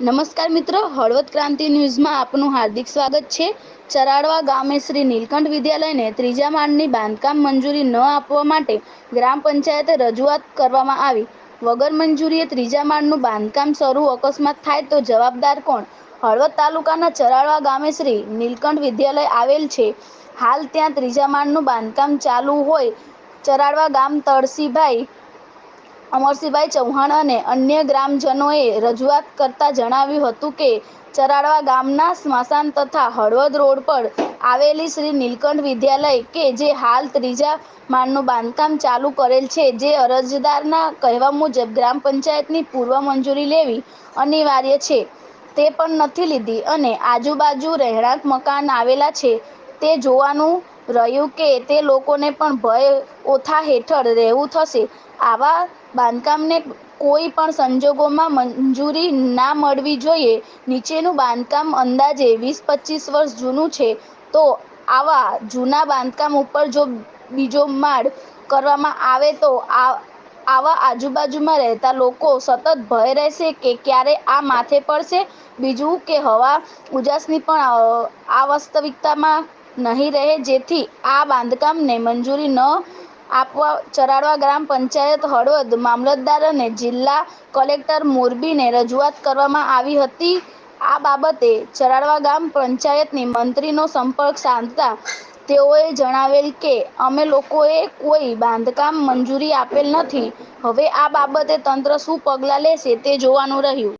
નમસ્કાર મિત્રો, હળવદ ક્રાંતિ ન્યૂઝમાં આપનું હાર્દિક સ્વાગત છે. ચરાડવા ગામે શ્રી નીલકંઠ વિદ્યાલયને ત્રીજા માળની બાંધકામ મંજૂરી ન આપવા માટે ગ્રામ પંચાયતે રજૂઆત કરવામાં આવી. વગર મંજૂરીએ ત્રીજા માળનું બાંધકામ શરૂ અકસ્માત થાય તો જવાબદાર કોણ? હળવદ તાલુકાના ચરાડવા ગામે શ્રી નીલકંઠ વિદ્યાલય આવેલ છે. હાલ ત્યાં ત્રીજા માળનું બાંધકામ ચાલુ હોય ચરાડવા ગામ તળસીભાઈ અમરસિંહભાઈ ચૌહાણ અને અન્ય ગ્રામજનોએ રજૂઆત કરતા જણાવ્યું હતું કે ચરાડવા ગામના સ્મશાન તથા હળવદ રોડ પર આવેલી શ્રી નીલકંઠ વિદ્યાલય કે જે હાલ ત્રીજા માળનું બાંધકામ ચાલુ કરેલ છે, જે અરજદારના કહેવા મુજબ ગ્રામ પંચાયતની પૂર્વ મંજૂરી લેવી અનિવાર્ય છે. તે પણ નથી લીધી અને આજુબાજુ રહેણાંક મકાન આવેલા છે, તે જોવાનું રહ્યું કે તે લોકોને પણ ભય ઓથા હેઠળ રહેવું થશે. આવા બાંધકામને કોઈ પણ સંજોગોમાં મંજૂરી ના મળવી જોઈએ. નીચેનું બાંધકામ અંદાજે વીસ પચીસ વર્ષ જૂનું છે. તો આવા જૂના બાંધકામ ઉપર જો બીજો માળ કરવામાં આવે તો આવા આજુબાજુમાં રહેતા લોકો સતત ભય રહેશે કે ક્યારે આ માથે પડશે? બીજું કે હવા ઉજાસની પણ આ વાસ્તવિકતામાં નહીં રહે, જેથી આ બાંધકામને મંજૂરી ન આપવા ચરાડવા ગ્રામ પંચાયત હળવદ મામલતદાર અને જિલ્લા કલેક્ટર મોરબીને રજૂઆત કરવામાં આવી હતી. આ બાબતે ચરાડવા ગામ પંચાયતની મંત્રીનો સંપર્ક સાધતા તેઓએ જણાવેલ કે, અમે લોકોએ કોઈ બાંધકામ મંજૂરી આપેલ નથી. હવે આ બાબતે તંત્ર શું પગલાં લેશે તે જોવાનું રહ્યું.